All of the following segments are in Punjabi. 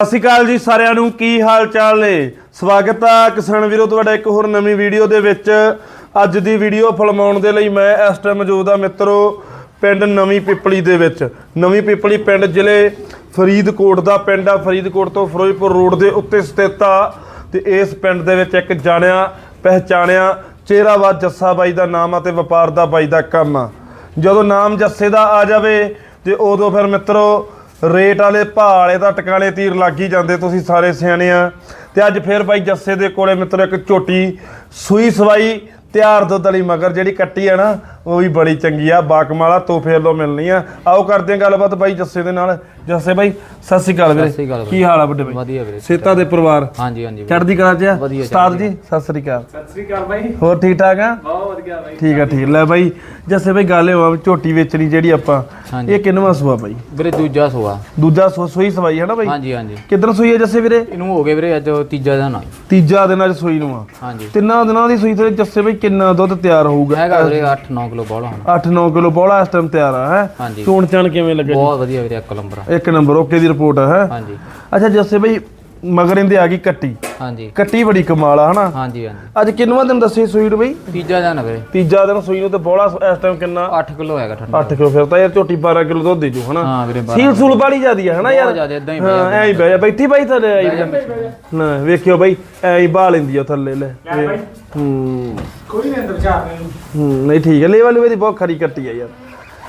ਸਤਿ ਸ਼੍ਰੀ ਅਕਾਲ ਜੀ ਸਾਰਿਆਂ ਨੂੰ, ਕੀ ਹਾਲ ਚਾਲ ਨੇ? ਸਵਾਗਤ ਆ ਕਿਸਾਨ ਵੀਰੋ, ਤੁਹਾਡਾ ਇੱਕ ਹੋਰ ਨਵੀਂ ਵੀਡੀਓ ਦੇ ਵਿੱਚ। ਅੱਜ ਦੀ ਵੀਡੀਓ ਫਿਲਮਾਉਣ ਦੇ ਲਈ ਮੈਂ ਇਸ ਟਾਈਮ ਮੌਜੂਦ ਆ ਮਿੱਤਰੋ, ਪਿੰਡ ਨਵੀਂ ਪਿੱਪਲੀ ਦੇ ਵਿੱਚ। ਨਵੀਂ ਪਿੱਪਲੀ ਪਿੰਡ ਜ਼ਿਲ੍ਹੇ ਫਰੀਦਕੋਟ ਦਾ ਪਿੰਡ ਆ। ਫਰੀਦਕੋਟ ਤੋਂ ਫਿਰੋਜ਼ਪੁਰ ਰੋਡ ਦੇ ਉੱਤੇ ਸਥਿਤ ਆ ਤੇ ਇਸ ਪਿੰਡ ਦੇ ਵਿੱਚ ਇੱਕ ਜਾਣਿਆ, ਪਹਿਚਾਣਿਆ ਚਿਹਰਾਵਾ ਜੱਸਾ ਬਾਈ ਦਾ ਨਾਮ ਆ ਤੇ ਵਪਾਰ ਦਾ ਬਾਈ ਦਾ ਕੰਮ ਆ। ਜਦੋਂ ਨਾਮ ਜੱਸੇ ਦਾ ਆ ਜਾਵੇ ਤੇ ਉਦੋਂ ਫਿਰ ਮਿੱਤਰੋ ਰੇਟ ਵਾਲੇ ਭਾਅ ਵਾਲੇ ਤਾਂ ਟਿਕਾਣੇ ਤੀਰ ਲੱਗ ਹੀ ਜਾਂਦੇ ਤੁਸੀਂ ਸਾਰੇ ਸਿਆਣੇ ਆ। ਤੇ ਅੱਜ ਫਿਰ ਬਾਈ ਜੱਸੇ ਦੇ ਕੋਲੇ ਮਿੱਤਰ ਇੱਕ ਝੋਟੀ ਸੂਈ ਸਵਾਈ ਤਿਆਰ ਦੁੱਧ ਵਾਲੀ ਮਗਰ ਜਿਹੜੀ ਕੱਟੀ ਆ ਨਾ ਉਹ ਵੀ ਬੜੀ ਚੰਗੀ ਆ ਬਾਕਮਾਲਾ ਤੋਹਫੇ ਲੋ ਮਿਲਣੀ ਆ। ਆਓ ਕਰਦੇ ਹਾਂ ਗੱਲਬਾਤ ਬਾਈ ਜੱਸੇ ਦੇ ਨਾਲ। ਜੱਸੇ ਬਾਈ ਸਤਿ ਸ਼੍ਰੀ ਅਕਾਲ ਸਤਿ ਸ਼੍ਰੀ ਵੀਰੇ ਅਕਾਲ ਕੀ ਹਾਲ ਆ ਵੱਡੇ ਬਾਈ? ਵਧੀਆ ਵੀਰੇ ਸੇਤਾ ਦੇ ਪਰਿਵਾਰ? ਹਾਂਜੀ ਹਾਂਜੀ ਵੀਰੇ। ਚੜ੍ਹਦੀ ਕਲਾ ਚ ਆ? ਵਧੀਆ, ਉਸਤਾਦ ਜੀ ਸਤਿ ਸ਼੍ਰੀ ਅਕਾਲ। ਸਤਿ ਸ੍ਰੀ ਅਕਾਲ ਬਾਈ। ਹੋਰ ਠੀਕ ਠਾਕ ਆ? ਬਹੁਤ ਵਧੀਆ ਬਾਈ। ਠੀਕ ਆ ਠੀਕ। ਲੈ ਬਾਈ ਜੱਸੇ ਬਾਈ ਗੱਲ ਹੋਆ ਝੋਟੀ ਵੇਚਣੀ ਜਿਹੜੀ ਆਪਾਂ। ਹਾਂਜੀ। ਇਹ ਕਿੰਨਵਾਂ ਸੂਆ ਬਾਈ? ਵੀਰੇ ਦੂਜਾ ਸੋਆ। ਦੂਜਾ ਸੂ- ਸੂਈ ਸਵਾਈ ਹੈ ਨਾ ਬਾਈ? ਹਾਂਜੀ ਹਾਂਜੀ। ਕਿੱਧਰ ਸੂਈ ਹੈ ਜੱਸੇ ਵੀਰੇ? ਇਹਨੂੰ ਹੋ ਗਏ ਵੀਰੇ ਅੱਜ ਤੀਜਾ ਦਿਨ ਆ। ਤੀਜਾ ਦਿਨ ਅੱਜ ਸੂਈ ਨੂੰ ਆ। ਹਾਂਜੀ। ਤਿੰਨਾਂ ਦਿਨਾਂ ਦੀ ਸੂਈ ਤੇ ਜੱਸੇ ਬਾਈ ਕਿੰਨਾ ਦੁੱਧ ਤਿਆਰ ਹੋਊਗਾ? ਹੈਗਾ ਵੀਰੇ 8-9 ਕਿਲੋ ਬੋਲਾ ਹੁਣ। 8-9 ਕਿਲੋ ਬੋਲਾ ਇਸ ਟਾਈਮ ਤਿਆਰ ਆ ਹੈ? ਹਾਂਜੀ। ਚੋਣ ਚਾਣ ਕਿਵੇਂ ਲੱਗੇ ਬਹੁਤ ਵਧੀਆ ਵੀਰੇ ਇੱਕ ਨੰਬਰ ਇੱਕ ਨੰਬਰ ਓਕੇ ਦੀ ਰਿਪੋਰਟ ਹੈ? ਹਾਂਜੀ। ਅੱਛਾ ਜੱਸੇ ਬਾਈ ਮਗਰ ਇਹਦੇ ਆ ਗਈ ਕੱਟੀ। ਹਾਂਜੀ। ਕੱਟੀ ਬੜੀ ਕਮਾਲ ਆ ਹਨਾ? ਹਾਂਜੀ ਹਾਂਜੀ। ਅੱਜ ਕਿੰਨਵਾਂ ਦਿਨ ਦੱਸੀ ਸੂਈ ਨੂੰ ਬਾਈ? ਤੀਜਾ ਦਿਨ ਵੀਰੇ। ਤੀਜਾ ਦਿਨ ਸੂਈ ਨੂੰ ਤੇ ਬੋਲਾ ਇਸ ਟਾਈਮ ਕਿੰਨਾ? 8 ਕਿਲੋ ਹੈਗਾ ਠੰਡਾ। 8 ਕਿਲੋ ਫਿਰ ਤਾਂ ਯਾਰ ਝੋਟੀ 12 ਕਿਲੋ ਦੁੱਧ ਦੇ ਜੂ ਹਨਾ? ਹਾਂ ਵੀਰੇ। ਸੀਲ ਸੂਲ ਬਾਲੀ ਜਾਂਦੀ ਹੈ ਹਨਾ ਯਾਰ? ਜ਼ਿਆਦਾ ਹੀ ਹਾਂ ਐਂ ਹੀ ਬਹਿ ਜਾ। ਬੈਠੀ ਬਾਈ ਥੱਲੇ ਆਈ ਨਾ ਵੇਖਿਓ ਬਾਈ ਐਂ ਹੀ ਬਾਹ ਲੈਂਦੀ ਆ ਥੱਲੇ ਲੈ। ਹੂੰ। ਕੋਈ ਨਹੀਂ ਅੰਦਰ ਚਾਹ ਰਹੇ ਹੂੰ ਨਹੀਂ ਠੀਕ ਹੈ ਲੇਵਲ ਵੀ ਬਹੁਤ ਖਰੀ ਕੱਟੀ ਆ ਯਾਰ।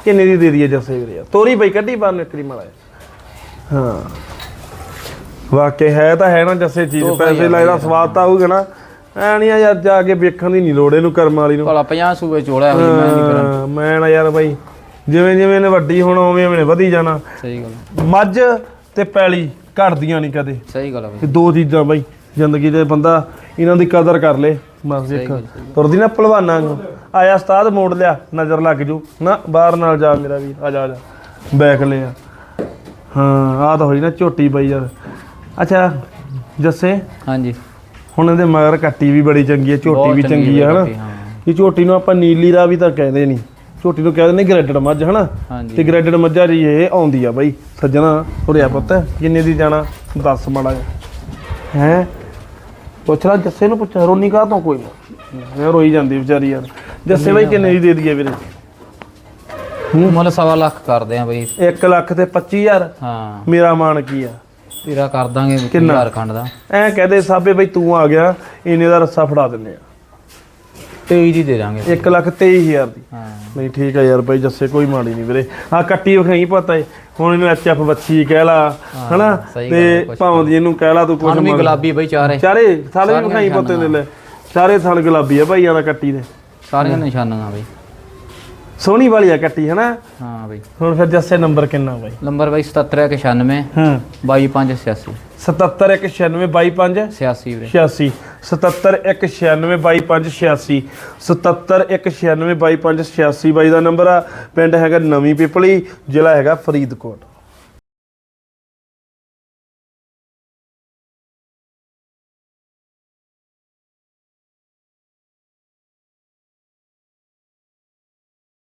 ਕਿੰਨੇ ਦੀ ਦੇ ਦਈਏ ਜੱਸੇ ਵੀਰੇ ਤੋਰੀ ਬਾਈ ਕੱਢੀ ਬਾਹਰ ਨਿਕਲੀ ਜਿਹਾ। ਹਾਂ। ਵਾਕਿਆ ਹੈ ਤਾਂ ਹੈ ਨਾ ਜੱਸੇ ਚੀਜ਼ ਪੈਸੇ ਲਾਇਦਾ ਸਵਾਦ ਤਾਂ ਹੋਊਗਾ ਨਾ। ਐ ਨਹੀਂ ਯਾਰ ਜਾ ਕੇ ਵੇਖਣ ਦੀ ਨਹੀਂ ਲੋੜ ਇਹਨੂੰ ਕਰਮ ਵਾਲੀ ਨੂੰ। ਭਲਾ 50 ਸੂਏ ਚੋੜਾ ਹੋਈ ਮੈਂ ਨਹੀਂ ਕਰਾਂ। ਮੈਂ ਨਾ ਯਾਰ ਬਾਈ ਜਿਵੇਂ ਜਿਵੇਂ ਨੇ ਵੱਡੀ ਹੁਣ ਉਵੇਂ ਉਵੇਂ ਵਧੀ ਜਾਣਾ। ਸਹੀ ਗੱਲ ਮੱਝ ਤੇ ਪੈਲੀ ਘਟਦੀਆਂ ਨਹੀਂ ਕਦੇ। ਸਹੀ ਗੱਲ ਆ ਵੀਰੇ ਦੋ ਚੀਜ਼ਾਂ ਬਾਈ ਜ਼ਿੰਦਗੀ ਦੇ ਬੰਦਾ ਇਹਨਾਂ ਦੀ ਕਦਰ ਕਰ ਲੇ। ਬਸ ਦੇਖ ਤੁਰਦੀ ਨਾ ਪਹਿਲਵਾਨਾਂ ਨੂੰ। ਆਇਆ ਉਸਤਾਦ ਮੋੜ ਲਿਆ ਨਜ਼ਰ ਲੱਗ ਜੂ। ਨਾ ਬਾਹਰ ਨਾਲ ਜਾ ਮੇਰਾ ਵੀਰ ਆ ਜਾ ਆ ਜਾ। ਬੈਕ ਲਿਆ। ਹਾਂ ਆਹ ਤਾਂ ਹੋਈ ਨਾ ਝੋਟੀ ਬਾਈ ਯਾਰ। ਅੱਛਾ ਜੱਸੇ? ਹਾਂਜੀ। ਹੁਣ ਇਹਦੇ ਮਗਰ ਕੱਟੀ ਵੀ ਬੜੀ ਚੰਗੀ ਹੈ ਝੋਟੀ ਬਹੁਤ ਵੀ ਚੰਗੀ ਹੈ ਹਨਾ? ਹਾਂ। ਇਹ ਝੋਟੀ ਨੂੰ ਆਪਾਂ ਨੀਲੀ ਰਾ ਵੀ ਤਾਂ ਕਹਿੰਦੇ ਨਹੀਂ ਝੋਟੀ ਨੂੰ ਕਹਿੰਦੇ ਨੇ ਗ੍ਰੈਡਡ ਮੱਝ ਹਨਾ? ਤੇ ਗ੍ਰੈਡਡ ਮੱਝਾਂ ਜੀ ਇਹ ਆਉਂਦੀ ਆ ਬਾਈ ਸੱਜਣਾ ਉਰਿਆ ਪੁੱਤ ਕਿੰਨੇ ਦੀ ਜਾਣਾ? ਦੱਸ ਮਾੜਾ ਹੈ? ਪੁੱਛ ਲਾ ਜੱਸੇ ਨੂੰ ਪੁੱਛ ਰੋਣੀ ਕਾ ਤੋਂ ਕੋਈ ਨਾ? ਮੈਂ ਰੋਈ ਜਾਂਦੀ ਵਿਚਾਰੀ ਯਾਰ। ਜੱਸੇ ਬਾਈ ਕਿੰਨੇ ਦੀ ਦੇ ਦਈਏ ਵੀਰੇ? ਮੁੱਲ ਸਵਾ ਲੱਖ ਕਰਦੇ ਆ ਬਈ। 1 ਲੱਖ ਤੇ 25000 ਹਾਂ। ਮੇਰਾ ਮਾਨ ਕੀ ਆ? ਤੇਰਾ ਕਰ ਦਾਂਗੇ ਕਿੰਨਾ? ਝਾਰਖੰਡ ਦਾ। ਐ ਕਹਦੇ ਸਾਬੇ ਬਈ ਤੂੰ ਆ ਗਿਆ ਇੰਨੇ ਦਾ ਰੱਸਾ ਫੜਾ ਦਿੰਨੇ ਆ। 23 ਦੀ ਦੇ ਦਾਂਗੇ 1 ਲੱਖ 23000 ਦੀ। ਹਾਂ। ਨਹੀਂ ਠੀਕ ਆ ਯਾਰ ਬਾਈ ਜੱਸੇ ਕੋਈ ਮਾੜੀ ਨਹੀਂ ਵੀਰੇ। ਆ ਕੱਟੀ ਵਿਖਾਈ ਪਤਾ ਏ ਹੁਣ ਇਹਨੂੰ ਐਚਐਫ ਬੱਚੀ ਕਹਿ ਲਾ ਹਨਾ? ਸਹੀ ਗੱਲ ਆ, ਤੇ ਕੁਛ ਭਾਵੇਂ ਦੀ ਇਹਨੂੰ ਕਹਿ ਲਾ ਤੂੰ ਕੁਝ ਵੀ ਗੁਲਾਬੀ ਬਈ ਚਾਰੇ। ਚਾਰੇ ਸਾਲੇ ਵੀ ਵਿਖਾਈ ਪਤੇ ਦੇ। ਲੈ। ਚਾਰੇ ਥਣ ਗੁਲਾਬੀ ਆ ਭਾਈ ਆਲਾ ਕੱਟੀ ਦੇ। ਸਾਰੀਆਂ ਨਿਸ਼ਾਨੀਆਂ ਬਈ। ਸੋਹਣੀ ਵਾਲੀ ਆ ਕੱਟੀ ਹਨਾ? ਹਾਂ ਬਈ। ਹੁਣ ਫਿਰ ਜੱਸੇ ਨੰਬਰ ਕਿੰਨਾ ਬਾਈ? ਨੰਬਰ ਬਈ 7796 ਹਾਂ। 22586 77196 86 ਵੀਰੇ। 86 77196 77196 ਬਾਈ ਦਾ ਨੰਬਰ ਆ ਪਿੰਡ ਹੈਗਾ ਨਵੀਂ ਪਿਪਲੀ ਜ਼ਿਲ੍ਹਾ ਹੈਗਾ ਫਰੀਦਕੋਟ।